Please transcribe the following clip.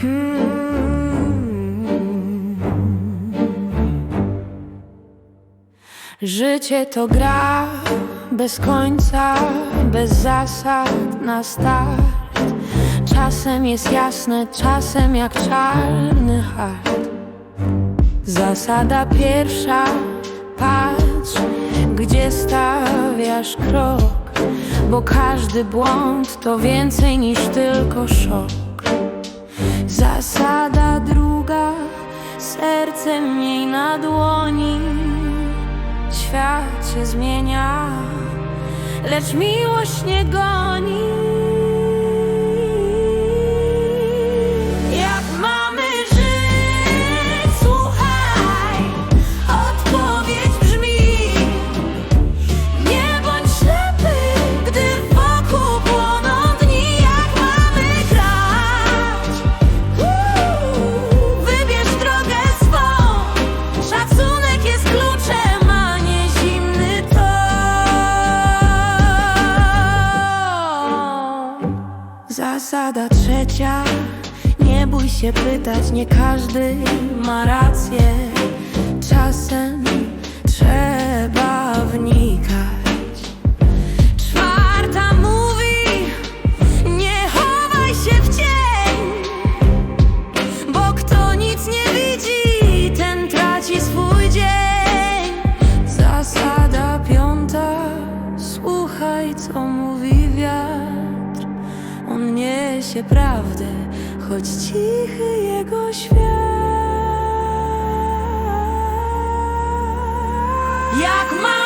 Hmm. Życie to gra bez końca, bez zasad na start. Czasem jest jasne, czasem jak czarny hart. Zasada pierwsza, patrz, gdzie stawiasz krok, bo każdy błąd to więcej niż tylko szok. Zasada druga, serce mniej na dłoni. Świat się zmienia, lecz miłość nie goni. Zasada trzecia. Nie bój się pytać, nie każdy ma rację. się prawdy, choć cichy jego świat. Jak ma